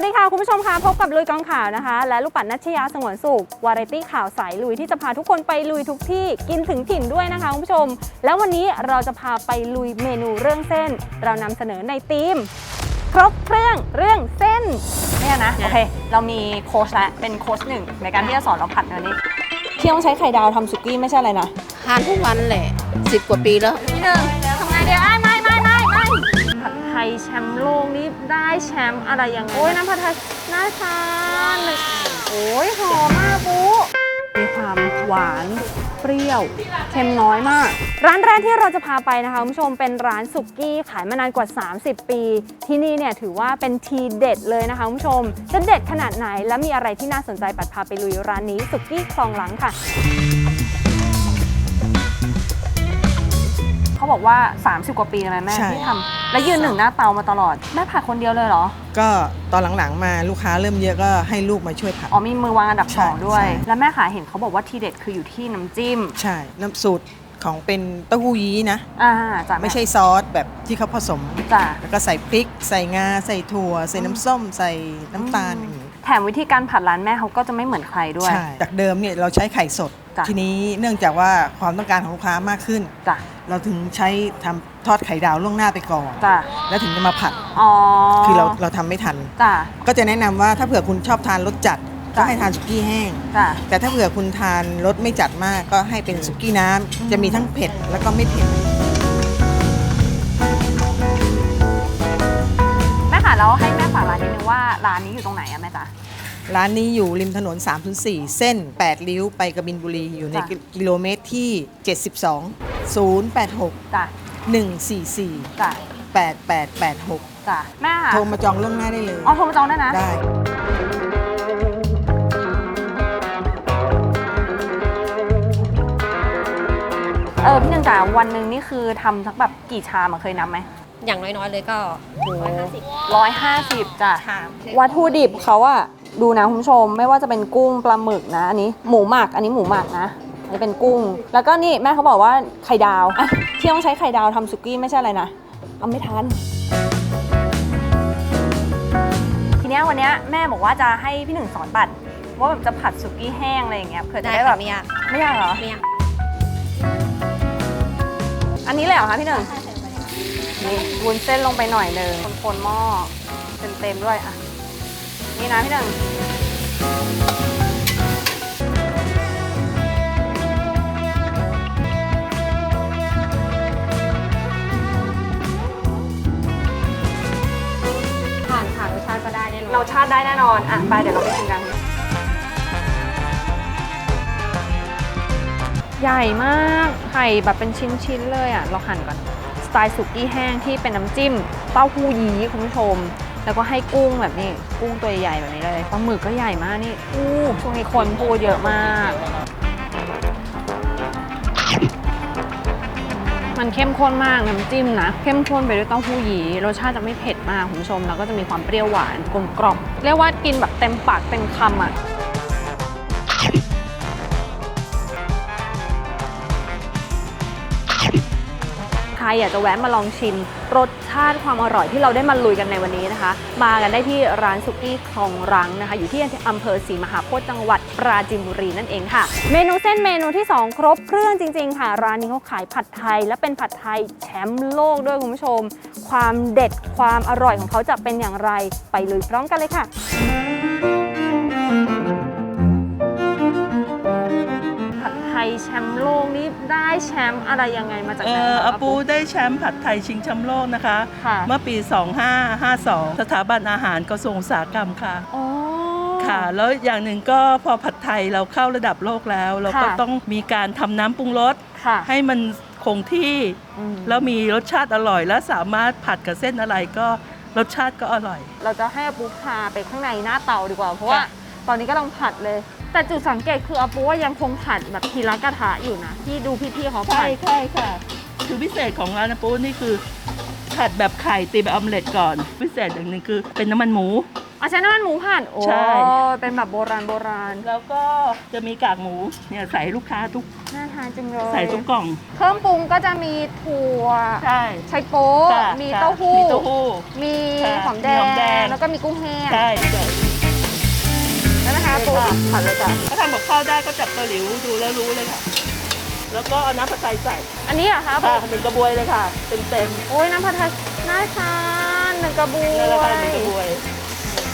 วัสดีค่ะ คุณผู้ชมค่ะพบกับลุยกองข่าวนะคะ และลูกปัดนัชยาสงวนสุข วาไรตี้ข่าวสายลุยที่จะพาทุกคนไปลุยทุกที่กินถึงถิ่นด้วยนะคะคุณผู้ชม แล้ววันนี้เราจะพาไปลุยเมนูเรื่องเส้น เรานำเสนอในธีม ครบเครื่องเรื่องเส้นเนี่ยนะโอเค เรามีโค้ชแล้วเป็นโค้ชหนึ่งในการที่จะสอนเราผัดอันนี้ที่ต้องใช้ไข่ดาวทำสุกี้ไม่ใช่อะไรนะทานทุกวันแหละสิบกว่าปีแล้วนี่หนึ่งทำไงเดี๋ยวไม่ไม่ไได้แชมป์อะไรยังไงโอ้ยน้ำผัดไทยน่าทานโอ้ยหอมมากปุ๊มีความหวานเปรี้ยวเค็มน้อยมาก ร้านแรกที่เราจะพาไปนะคะคุณผู้ชมเป็นร้านสุกี้ขายมานานกว่า 30 ปี ที่นี่เนี่ยถือว่าเป็นทีเด็ดเลยนะคะคุณผู้ชม จะเด็ดขนาดไหนและมีอะไรที่น่าสนใจปัดพาไปลุยร้านนี้สุกี้คลองหลังค่ะ เขาบอกว่า 30 กว่าปีแล้วไหมแม่ใช่ ที่ทำและยืนหนึ่งหน้าเตามาตลอด แม่ผัดคนเดียวเลยเหรอ ก็ตอนหลังๆมาลูกค้าเริ่มเยอะก็ให้ลูกมาช่วยผัด อ๋อมีมือวางอันดับใช่สองด้วย ใช่ แล้วแม่ขาเห็นเขาบอกว่าทีเด็ดคืออยู่ที่น้ำจิ้มใช่ น้ำสูตรของเป็นเต้าหู้ยี้นะ อ่าจ้ะไม่ใช่ซอสแบบที่เขาผสม จ้ะ แล้วก็ใส่พริก ใส่งา ใส่ถั่ว ใส่น้ำส้ม ใส่น้ำตาลอย่างนี้แถ มวิธีการผัดร้านแม่เขาก็จะไม่เหมือนใครด้วย ใช่จากเดิมเนี่ยเราใช้ไข่สด จ้ะ ทีนี้เนื่องจากว่าความต้องการของลูกค้ามากขึ้น จ้ะเราถึงใช้ทำทอดไข่ดาวล่วงหน้าไปก่อน จ้ะแล้วถึงจะมาผัด อ๋อคือเราเราทำไม่ทัน จ้ะ ก็จะแนะนำว่าถ้าเผื่อคุณชอบทานรสจัด ก็จ้ะ ให้ทานสุกี้แห้ง จ้ะ แต่ถ้าเผื่อคุณทานรสไม่จัดมากก็ให้เป็นสุกี้น้ำจะมีทั้งเผ็ดแล้วก็ไม่เผ็ด แม่ค่ะแล้วให้แม่ฝากร้านนิดนึงว่าร้านนี้อยู่ตรงไหนอะแม่จ๊ะร้านนี้อยู่ริมถนน 304 เส้น 8 ริ้วไปกบินบุรีอยู่ในจ้ะ กิโลเมตรที่ 72 086 จ้ะ144 จ้ะ8886 จ้ะแม่ค่ะโทรมาจองล่วงหน้าได้เลย อ๋อโทรมาจองได้นะ ได้ เออพี่หนึ่งจ๋าวันหนึ่งนี่คือทำสักแบบกี่ชามอะเคยนับไหม อย่างน้อยๆเลยก็ร้อยห้าสิบร้อยห้าสิบจ้ะ ชามวัตถุดิบเขาอะดูนะคุณผู้ชมไม่ว่าจะเป็นกุ้งปลาหมึกนะอันนี้หมูหมักอันนี้หมูหมักนะอันนี้เป็นกุ้ง แล้วก็นี่แม่เขาบอกว่าไข่ดาวอะที่ต้องใช้ไข่ดาวทำสุกี้ไม่ใช่อะไรนะเอาไม่ทัน ทีเนี้ยวันเนี้ยแม่บอกว่าจะให้พี่หนึ่งสอนบัตรว่าแบบจะผัดสุกี้แห้งอะไรอย่างเงี้ยเผื่อจะได้ได้แบแบบบไม่ยากไม่ยากเหรอ ไม่ยากอันนี้เลยเหรอคะพี่หนึ่ง นี่วุ้นเส้นลงไปหน่อยหนึ่งคนๆหม้อเต็มๆด้วยอะ นี่นะพี่หนึ่งผ่านผ่านรสชาติก็ได้แน่นอนเราชาติได้แน่นอน อะ ไปเดี๋ยวเราไปชิมกัน ใหญ่มากไข่แบบเป็นชิ้นๆเลยอะ เราหั่นก่อนส ไตล์สุกี้แห้งที่เป็นน้ำจิ้ม เต้าหู้ยี้คุณผู้ชม แล้วก็ให้กุ้งแบบนี้กุ้งตัวใหญ่แบบนี้เลยปลาหมึกก็ใหญ่มากนี่อู้ช่วงนี้คนพูดเยอะมาก มันเข้มข้นมากน้ำจิ้มนะ เข้มข้นไปด้วยเต้าหู้ยี้รสชาติจะไม่เผ็ดมากคุณผู้ชมแล้วก็จะมีความเปรี้ยวหวานกลมกล่อมเรียกว่ากินแบบเต็มปากเต็มคำอะ รอยากจะแวะมาลองชิม รสชาติความอร่อยที่เราได้มาลุยกันในวันนี้นะคะ มากันได้ที่ร้านสุกี้คลองรังนะคะ อยู่ที่อำเภอศรีมหาโพธิ์จังหวัดปราจีนบุรีนั่นเองค่ะ เมนูเส้นเมนูที่ 2 ครบเครื่องจริง ๆ ค่ะ ร้านนี้เขาขายผัดไทย และเป็นผัดไทยแชมป์โลกด้วยคุณผู้ชม ความเด็ดความอร่อยของเขาจะเป็นอย่างไรไปลุยพร้อมกันเลยค่ะ ชมป์โลกนี่ได้แชมป์อะไรยังไงมาจากเอไหนอคะอาปูได้แชมป์ผัดไทยชิงแชมป์โลกนะคะ ค่ะ เมื่อปี 2552 สถาบันอาหารกระทรวงอุตสาหกรรมค่ะ อ๋อ ค่ะ แล้วอย่างหนึ่งก็พอผัดไทยเราเข้าระดับโลกแล้ว เราก็ค่ะ ต้องมีการทำน้ำปรุงรสค่ะให้มันคงที่ อืมแล้วมีรสชาติอร่อย และสามารถผัดกับเส้นอะไรก็รสชาติก็อร่อย เราจะให้อาปูพาไปข้างในหน้าเตาดีกว่า เพราะว่าค่ะ ตอนนี้ก็ลังผัดเลย แต่จุดสังเกตคืออาปูว่ายังคงผัดแบบทีละกระทะอยู่นะที่ดูพี่ๆเขาผัใช่ดใช่ค่ะ คือพิเศษของร้านอาปูนี่คือผัดแบบไข่ตีแบบออมเล็ตก่อน พิเศษอย่างหนึ่งคือเป็นน้ำมันหมูอาใช้น้ำมันหมูผัดโอ้ใช่ เป็นแบบโบราณโบราณแล้วก็จะมีกากหมูเนี่ยใส่ลูกค้าทุกน่าทานจังเลยใส่ทุกกล่อง เครื่องปรุงก็จะมีถั่วใช่ไชโป๊ะค่ะมีค่ะเต้าหู้ มีเต้าหู้ มีค่ะหอมแดมีหอมแดง ง แล้วก็มีกุ้งแห้ง ใช่ใช่แล้วนะ คะปูค่ะผัดเลยค่ะถ้าทำกับข้าวได้ก็จับตะหลิวดูแล้วรู้เลยค่ะ แล้วก็เอาน้ำผัดไทยใส่อันนี้เหรอะคะปูค่ะหนึ่งกระบวยเลยค่ะเต็มเต็มโอ้ยน้ำผัดไทยน่าทานหนึ่งกระบวๆนั่นแหละค่ะหนึ่งกระบยวย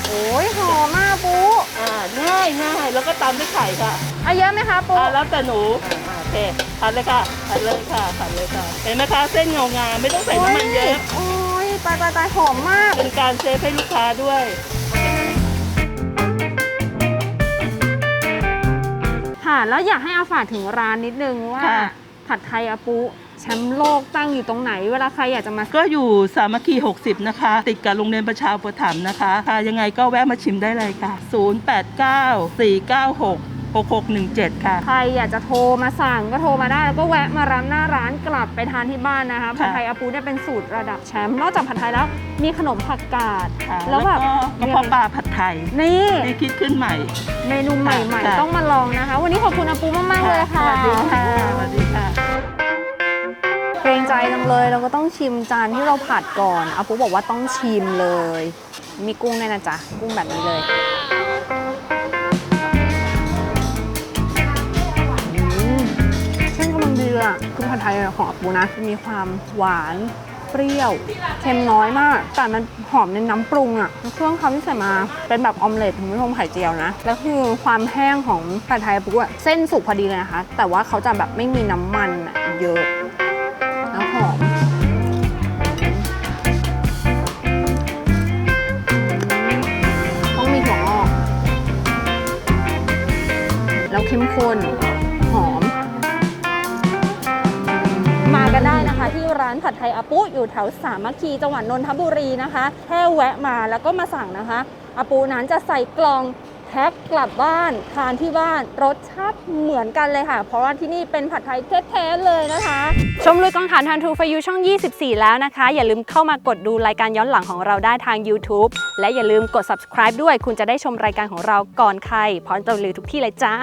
โอ้ยหอมมากปูอ่าง่ายง่ายแล้วก็ตามด้วยไข่ค่ะเอาเยอะไหมคะปูอ่าแล้วแต่หนูอ่าโอเคผัดเลยค่ะผัดเลยค่ะผัดเลยค่ะ เห็นไหมคะเส้นเงางามไม่ต้องใส่น้ำมันเยอะ โอ้ยตายตายตายหอมมาก เป็นการเซฟให้ลูกค้าด้วย แล้วอยากให้อาฝากถึงร้านนิดนึงว่า ค่ะ ผัดไทยอาปุแชมป์โลกตั้งอยู่ตรงไหน เวลาใครอยากจะมาก็อยู่สามัคคี 60 นะคะ ติดกับโรงเรียนประชาอุปถัมภ์นะคะค่ะยังไงก็แวะมาชิมได้เลยค่ะ 089 496 6617 ค่ะ ใครอยากจะโทรมาสั่งก็โทรมาได้ แล้วก็แวะมาร้านหน้าร้านกลับไปทานที่บ้านนะคะผัดไทยอาปูเนี่ยเป็นสูตรระดับแชมป์นอกจากผัดไทยแล้วมีขนมผักกาดค่ะแล้วแบบก็กระเพาะปลาผัดไทยนี่ที่คิดขึ้นใหม่ เมนูใหม่ค่ะๆต้องมาลองนะคะ วันนี้ขอบคุณอาปูมากๆเลยค่ะสวัสดีค่ะสวัสดีค่ะเกรงใจจังเลยเราก็ต้องชิมจานที่เราผัดก่อนอาปูบอกว่าต้องชิมเลย มีกุ้งด้วยนะจ๊ะ กุ้งแบบนี้เลย ส้นกำลังดีเลยอะคือผัดไทยของอปูนะ มีความหวานเปรี้ยวเค็มน้อยมาก แต่มันหอมในน้ำปรุงอะเครื่องเขาที่ใส่มาเป็นแบบออมเล็ตคุณผู้ชมไข่เจียวนะ แล้วคือความแห้งของผัดไทยปุ๊อะเส้นสุกพอดีเลยนะคะ แต่ว่าเขาจะแบบไม่มีน้ำมันเยอะแล้วหอมต้องมีถั่วงอกแล้วเข้มข้นะที่ร้านผัดไทยอาปุอยู่แถวสามัคคีจังหวัดนนทบุรีนะคะแค่แวะมาแล้วก็มาสั่งนะคะอาปูนั้นจะใส่กล่องแพ็คกลับบ้านทานที่บ้านรสชาติเหมือนกันเลยค่ะ เพราะว่าที่นี่เป็นผัดไทยแท้ๆเลยนะคะ ชมลุยกองถ่านทันทูฟยูช่อง 24 แล้วนะคะ อย่าลืมเข้ามากดดูรายการย้อนหลังของเราได้ทาง YouTube และอย่าลืมกด subscribe ด้วย คุณจะได้ชมรายการของเราก่อนใครพร้อมจะรีวิวทุกที่เลยจ้า